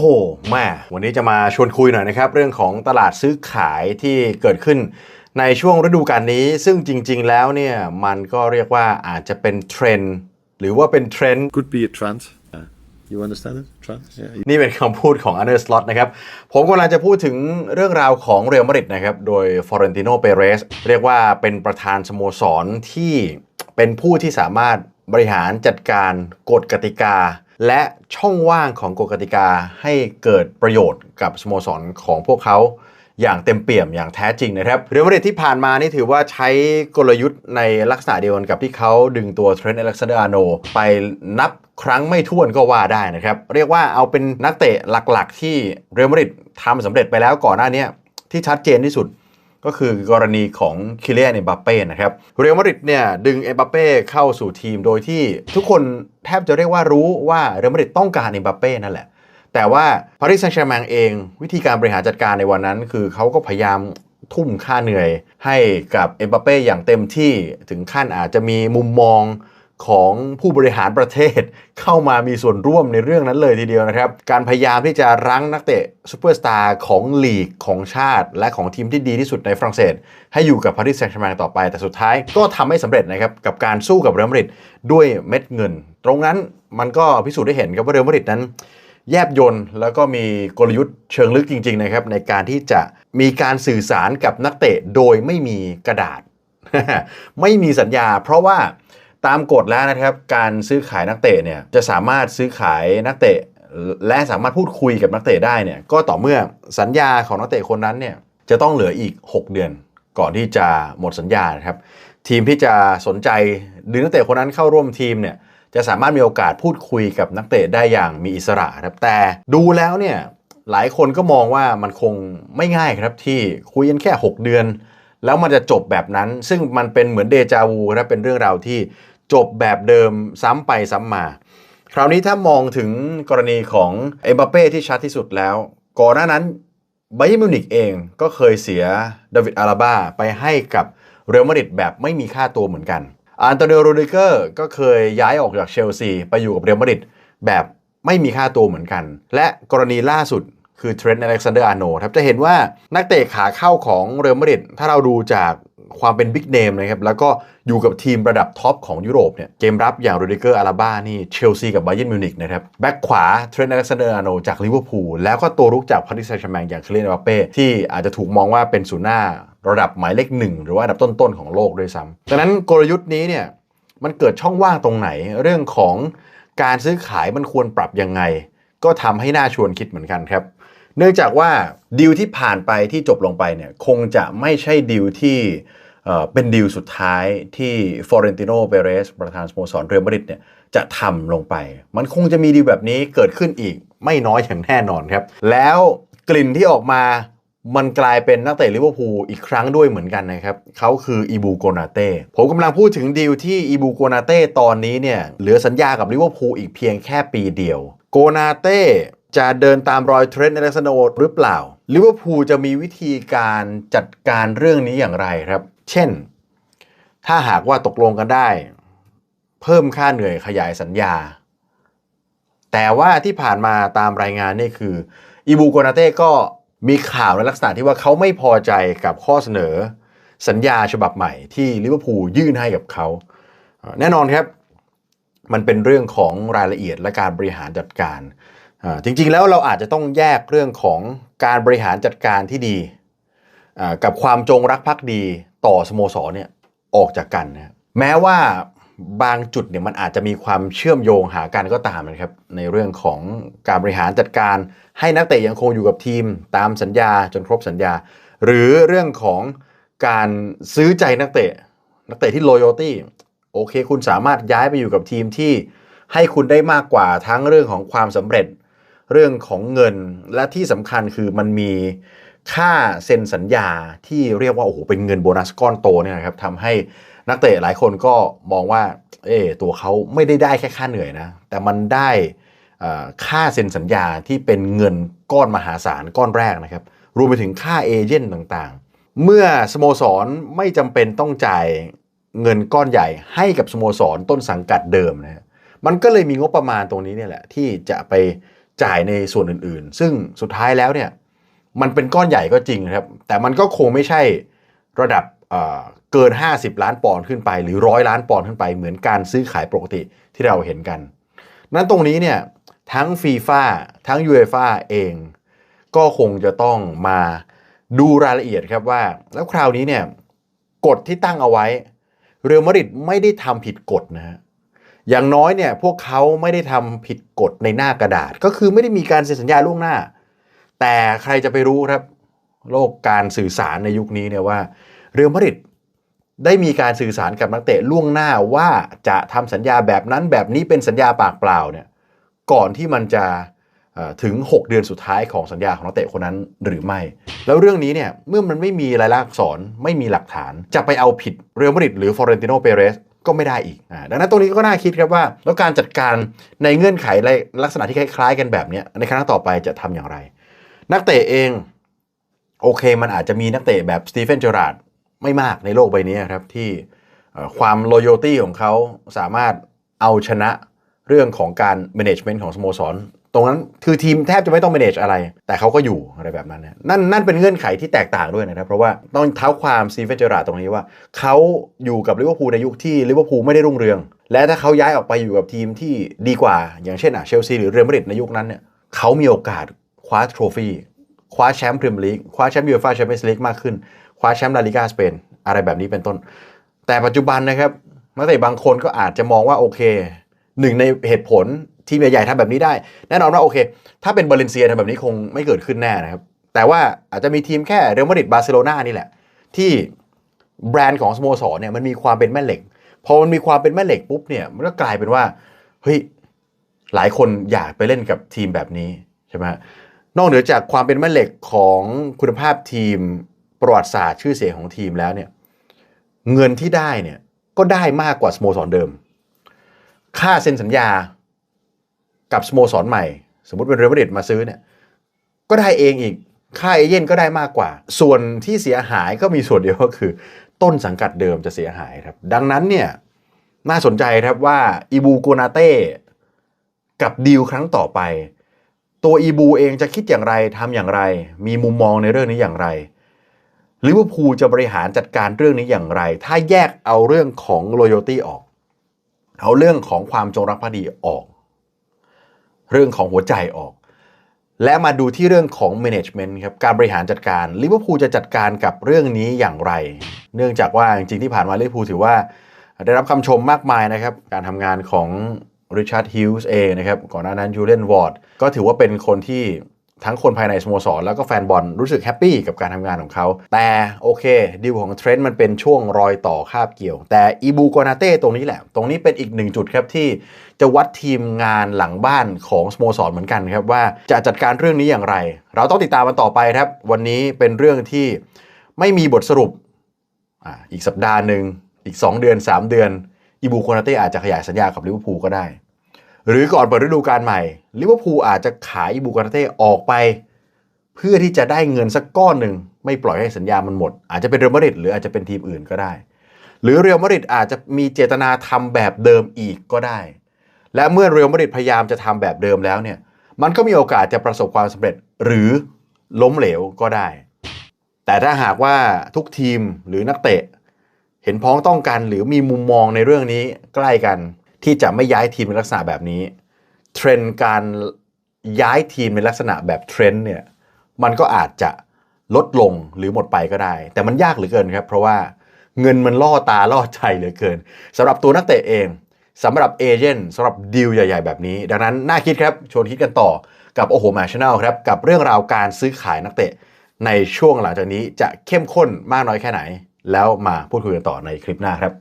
โหแม่วันนี้จะมาชวนคุยหน่อยนะครับ เรื่องของตลาดซื้อขายที่เกิดขึ้นในช่วงฤดูกาลนี้ ซึ่งจริง ๆ แล้วเนี่ย มันก็เรียกว่าอาจจะเป็นเทรนด์หรือว่าเป็นเทรนด์ Could be a trend. Yeah. You understand it? Trend? Yeah. นี่เป็นคำพูดของอันเดอร์สล็อตนะครับ ผมกำลังจะพูดถึงเรื่องราวของเรอัลมาดริดนะครับ โดยฟอเรนติโนเปเรสเรียกว่าเป็นประธานสโมสรที่เป็นผู้ที่สามารถบริหารจัดการกฎกติกา และช่องว่างของกฎกติกาให้เกิดประโยชน์กับสโมสรของพวกเขาอย่างเต็มเปี่ยมอย่างแท้จริงนะครับ เรอัลมาดริดที่ผ่านมานี่ถือว่าใช้กลยุทธ์ในลักษณะเดียวกันกับที่เขาดึงตัวเทรนต์อเล็กซานเดอร์อาโนไปนับครั้งไม่ถ้วนก็ว่าได้นะครับ เรียกว่าเอาเป็นนักเตะหลักๆ ที่เรอัลมาดริดทำสำเร็จไปแล้วก่อนหน้านี้ที่ชัดเจนที่สุด ก็คือกรณีของคิเลียนเอ็มบัปเป้นะครับ เรอัลมาดริดเนี่ยดึงเอ็มบัปเป้เข้าสู่ทีมโดยที่ทุกคนแทบจะเรียกว่ารู้ว่าเรอัลมาดริดต้องการเอ็มบัปเป้นั่นแหละ แต่ว่าปารีสแซงต์แชร์แมงเอง วิธีการบริหารจัดการในวันนั้น คือเขาก็พยายามทุ่มค่าเหนื่อยให้กับเอ็มบัปเป้อย่างเต็มที่ถึงขั้นอาจจะมีมุมมอง ของผู้บริหารประเทศ เข้ามามีส่วนร่วมในเรื่องนั้นเลยทีเดียวนะครับ การพยายามที่จะรั้งนักเตะซูเปอร์สตาร์ของลีกของชาติ และของทีมที่ดีที่สุดในฝรั่งเศส ให้อยู่กับปารีสแซงต์แชร์แมงต่อไป แต่สุดท้ายก็ทำไม่สำเร็จนะครับ กับการสู้กับเรอัลมาดริดด้วยเม็ดเงิน ตรงนั้นมันก็พิสูจน์ได้เห็นครับว่าเรอัลมาดริดนั้น แยบยนต์แล้วก็มีกลยุทธ์เชิงลึกจริง ๆ นะครับ ในการที่จะมีการสื่อสารกับนักเตะโดยไม่มีกระดาษ ไม่มีสัญญา เพราะว่า ตามกฎแล้วนะครับ การซื้อขายนักเตะเนี่ยจะสามารถซื้อขายนักเตะ และสามารถพูดคุยกับนักเตะได้เนี่ยก็ต่อเมื่อสัญญาของนักเตะคนนั้นเนี่ยจะต้องเหลืออีก 6 เดือน ก่อนที่จะหมดสัญญานะครับทีมที่จะสนใจดึงนักเตะคนนั้นเข้าร่วมทีมเนี่ยจะสามารถมีโอกาสพูดคุยกับนักเตะได้อย่างมีอิสระครับแต่ดูแล้วเนี่ยหลายคนก็มองว่ามันคงไม่ง่ายครับที่คุยกันแค่ 6 เดือน แล้วมันจะจบแบบนั้น ซึ่งมันเป็นเหมือนเดจาวูครับเป็นเรื่องราวที่ จบแบบเดิมซ้ำไปซ้ำมา คราวนี้ถ้ามองถึงกรณีของเอ็มบัปเป้ที่ชัดที่สุดแล้ว ก่อนหน้านั้นไบเยนมิวนิกเองก็เคยเสียดาวิดอาราบาไปให้กับเรอัลมาดริดแบบไม่มีค่าตัวเหมือนกัน อันโตนิโอโรดิเกอร์ก็เคยย้ายออกจากเชลซีไปอยู่กับเรอัลมาดริดแบบไม่มีค่าตัวเหมือนกัน และกรณีล่าสุดคือเทรนต์อเล็กซานเดอร์อาร์โนครับจะเห็นว่านักเตะขาเข้าของเรอัลมาดริดถ้าเราดูจาก ความเป็นบิ๊กเนมนะครับแล้วก็อยู่กับทีมระดับท็อปของยุโรปเนี่ยเกมรับอย่างโรดิเกอร์อาราบ้านี่เชลซีกับไบเยร์นมิวนิกนะครับแบ็กขวาเทรนต์อเล็กซานเดอร์อาโนจากลิเวอร์พูลแล้วก็ตัวรุกจากพาริสแซงต์แชร์แมงอย่างเคลีนเอมบัปเป้ที่อาจจะถูกมองว่าเป็นศูนย์หน้าระดับหมายเลขหนึ่งหรือว่าอันดับต้นๆของโลกด้วยซ้ำดังนั้นกลยุทธ์นี้เนี่ยมันเกิดช่องว่างตรงไหนเรื่องของการซื้อขายมันควรปรับยังไง ก็ทำให้น่าชวนคิดเหมือนกันครับ เนื่องจากว่าดีลที่ผ่านไปที่จบลงไปเนี่ยคงจะไม่ใช่ดีลที่ เอ่อเป็นดีลสุดท้ายที่ฟอเรนติโนเปเรสประธานสโมสรเรอัลมาดริดเนี่ยจะทำลงไป มันคงจะมีดีลแบบนี้เกิดขึ้นอีกไม่น้อยอย่างแน่นอนครับ แล้วกลิ่นที่ออกมามันกลายเป็นนักเตะลิเวอร์พูลอีกครั้งด้วยเหมือนกันนะครับเขาคืออีบูโกนาเต้ผมกำลังพูดถึงดีลที่อีบูโกนาเต้ตอนนี้เนี่ยเหลือสัญญากับลิเวอร์พูลอีกเพียงแค่ปีเดียว โกนาเต้จะเดินตามรอยเทรนต์อเล็กซานดหรือเปล่าลิเวอร์พูลจะมีวิธีการจัดการเรื่องนี้อย่างไรครับ เช่น ถ้าหากว่าตกลงกันได้ เพิ่มค่าเหนื่อยขยายสัญญา แต่ว่าที่ผ่านมาตามรายงานนี่คืออีบูโกนาเต้ก็มีข่าวในลักษณะที่ว่าเขาไม่พอใจกับข้อเสนอสัญญาฉบับใหม่ที่ลิเวอร์พูลยื่นให้กับเขา แน่นอนครับ มันเป็นเรื่องของรายละเอียดและการบริหารจัดการ จริงๆแล้วเราอาจจะต้องแยกเรื่องของการบริหารจัดการที่ดี กับความจงรักภักดี ต่อสโมสรเนี่ยออกจากกันนะแม้ว่าบางจุดเนี่ยมันอาจจะมีความเชื่อมโยงหากันก็ตามนะครับในเรื่องของการบริหารจัดการ ให้นักเตะยังคงอยู่กับทีมตามสัญญาจนครบสัญญา หรือเรื่องของการซื้อใจนักเตะ นักเตะที่ loyalty โอเค คุณสามารถย้ายไปอยู่กับทีมที่ให้คุณได้มากกว่าทั้งเรื่องของความสำเร็จ เรื่องของเงินและที่สำคัญคือมันมี ค่าเซ็นสัญญาที่เรียกว่าโอ้โหเป็นเงินโบนัสก้อนโตเนี่ยนะครับทำให้นักเตะหลายคนก็มองว่าเออตัวเขาไม่ได้ได้แค่ค่าเหนื่อยนะแต่มันได้ค่าเซ็นสัญญาที่เป็นเงินก้อนมหาศาลก้อนแรกนะครับรวมไปถึงค่าเอเจนต์ต่างๆ เมื่อสโมสรไม่จำเป็นต้องจ่ายเงินก้อนใหญ่ให้กับสโมสรต้นสังกัดเดิมนะฮะมันก็เลยมีงบประมาณตรงนี้เนี่ยแหละที่จะไปจ่ายในส่วนอื่นๆ ซึ่งสุดท้ายแล้วเนี่ย มันเป็นก้อนใหญ่ก็จริงครับ แต่มันก็คงไม่ใช่ระดับเอ่อเกิน 50 ล้านปอนด์ขึ้นไป หรือร้อยล้านปอนด์ขึ้นไป เหมือนการซื้อขายปกติที่เราเห็นกัน นั้นตรงนี้เนี่ยทั้งฟีฟ่าทั้งยูเอฟ่าเอง ก็คงจะต้องมาดูรายละเอียดครับว่า แล้วคราวนี้เนี่ยกฎที่ตั้งเอาไว้ เรอัลมาดริดไม่ได้ทำผิดกฎนะฮะอย่างน้อยเนี่ยพวกเขาไม่ได้ทำผิดกฎในหน้ากระดาษ ก็คือไม่ได้มีการเซ็นสัญญาล่วงหน้า แต่ใครจะไปรู้ครับ โลกการสื่อสารในยุคนี้เนี่ยว่าเรอัลมาดริดได้มีการสื่อสารกับนักเตะล่วงหน้าว่าจะทำสัญญาแบบนั้นแบบนี้เป็นสัญญาปากเปล่าเนี่ยก่อนที่มันจะถึง 6 เดือนสุดท้ายของสัญญาของนักเตะคนนั้นหรือไม่ แล้วเรื่องนี้เนี่ยเมื่อมันไม่มีรายลักษณ์อักษรไม่มีหลักฐาน จะไปเอาผิดเรอัลมาดริดหรือฟอเรนติโนเปเรสก็ไม่ได้อีกอดังนั้นตรงนี้ก็น่าคิดครับว่า แล้วการจัดการในเงื่อนไขลักษณะที่คล้ายๆ กันแบบนี้ในครั้งต่อไปจะทำอย่างไร นักเตะเอง โอเคมันอาจจะมีนักเตะแบบสตีเฟนเจอราร์ดไม่มากในโลกใบนี้ครับ ที่ความ loyalty ของเขาสามารถเอาชนะเรื่องของการ management ของสโมสร ตรงนั้นคือทีมแทบจะไม่ต้อง manage อะไร แต่เขาก็อยู่อะไรแบบนั้นนะนั่นนั่นเป็นเงื่อนไขที่แตกต่างด้วยนะครับ เพราะว่าต้องเท้าความสตีเฟนเจอราตรงนี้ว่า เขาอยู่กับลิเวอร์พูลในยุคที่ลิเวอร์พูลไม่ได้รุ่งเรือง และถ้าเขาย้ายออกไปอยู่กับทีมที่ดีกว่า อย่างเช่นอะเชลซีหรือเรอัลมาดริดในยุคนั้นเนี่ยเขามีโอกาส คว้าโทรฟี่คว้าแชมป์พรีเมียร์ลีกคว้าแชมป์ยูฟ่าแชมเปี้ยนส์ลีกมากขึ้น คว้าแชมป์ลาลิกาสเปนอะไรแบบนี้เป็นต้น แต่ปัจจุบันนะครับนักเตะบางคนก็อาจจะมองว่าโอเคหนึ่งในเหตุผลทีมใหญ่ๆทำแบบนี้ได้ แน่นอนว่าโอเค ถ้าเป็นบาเลนเซียทำแบบนี้คงไม่เกิดขึ้นแน่นะครับ แต่ว่าอาจจะมีทีมแค่เรอัลมาดริดบาร์เซโลนานี่แหละ ที่แบรนด์ของสโมสรเนี่ยมันมีความเป็นแม่เหล็กพอมันมีความเป็นแม่เหล็กปุ๊บเนี่ยมันก็กลายเป็นว่าเฮ้ยหลายคนอยากไปเล่นกับทีมแบบนี้ใช่ไหม นอกเหนือจากความเป็นแม่เหล็กของคุณภาพทีมประวัติศาสตร์ชื่อเสียงของทีมแล้วเนี่ยเงินที่ได้เนี่ยก็ได้มากกว่าสโมสรเดิม ค่าเซ็นสัญญากับสโมสรใหม่ สมมติเป็นเรอัลมาดริดมาซื้อเนี่ยก็ได้เองอีกค่าเอเย่นก็ได้มากกว่า ส่วนที่เสียหายก็มีส่วนเดียวก็คือ ต้นสังกัดเดิมจะเสียหายครับ ดังนั้นเนี่ยน่าสนใจครับว่าอีบูโกนาเต้กับดีลครั้งต่อไป ตัวอีบูเองจะคิดอย่างไรทำอย่างไร มีมุมมองในเรื่องนี้อย่างไรลิเวอร์พูลจะบริหารจัดการเรื่องนี้อย่างไร ถ้าแยกเอาเรื่องของ loyalty ออก เอาเรื่องของความจงรักภักดีออก เรื่องของหัวใจออก และมาดูที่เรื่องของ management ครับ การบริหารจัดการลิเวอร์พูลจะจัดการกับเรื่องนี้อย่างไร เนื่องจากว่าจริงๆที่ผ่านมาลิเวอร์พูลถือว่า ได้รับคำชมมากมายนะครับ การทำงานของ ริชาร์ดฮิลส์เองนะครับ ก่อนหน้านั้นยูเลนวอร์ดก็ถือว่าเป็นคนที่ทั้งคนภายในสโมสร แล้วก็แฟนบอลรู้สึกแฮปปี้กับการทำงานของเขา แต่โอเคดีลของเทรนต์มันเป็นช่วงรอยต่อคาบเกี่ยว แต่อีบูโกนาเต้ตรงนี้แหละ ตรงนี้เป็นอีกหนึ่งจุดครับที่จะวัดทีมงานหลังบ้านของสโมสรเหมือนกันครับว่าจะจัดการเรื่องนี้อย่างไร เราต้องติดตามมันต่อไปครับ วันนี้เป็นเรื่องที่ไม่มีบทสรุปออีกสัปดาห์หนึ่งอีก 2 เดือน 3 เดือน อีบูโคนาเต้อาจจะขยายสัญญากับลิเวอร์พูลก็ได้ หรือก่อนเปิดฤดูกาลใหม่ลิเวอร์พูลอาจจะขายอีบูโคนาเต้ออกไป เพื่อที่จะได้เงินสักก้อนหนึ่งไม่ปล่อยให้สัญญามันหมด อาจจะเป็นเรอัลมาดริดหรืออาจจะเป็นทีมอื่นก็ได้ หรือเรอัลมาดริดอาจจะมีเจตนาทำแบบเดิมอีกก็ได้ และเมื่อเรอัลมาดริดพยายามจะทำแบบเดิมแล้วเนี่ยมันก็มีโอกาสจะประสบความสำเร็จหรือล้มเหลวก็ได้ แต่ถ้าหากว่าทุกทีมหรือนักเตะ เห็นพ้องต้องกันหรือมีมุมมองในเรื่องนี้ใกล้กันที่จะไม่ย้ายทีมในลักษณะแบบนี้ เทรนด์การย้ายทีมในลักษณะแบบเทรนด์เนี่ยมันก็อาจจะลดลงหรือหมดไปก็ได้ แต่มันยากเหลือเกินครับเพราะว่าเงินมันล่อตาล่อใจเหลือเกินสำหรับตัวนักเตะเองสำหรับเอเจนต์สำหรับดีลใหญ่ ๆ แบบนี้ ดังนั้นน่าคิดครับชวนคิดกันต่อกับโอโหมาชแนลครับกับเรื่องราวการซื้อขายนักเตะในช่วงหลังจากนี้จะเข้มข้นมากน้อยแค่ไหน แล้วมาพูดคุยกันต่อในคลิปหน้าครับ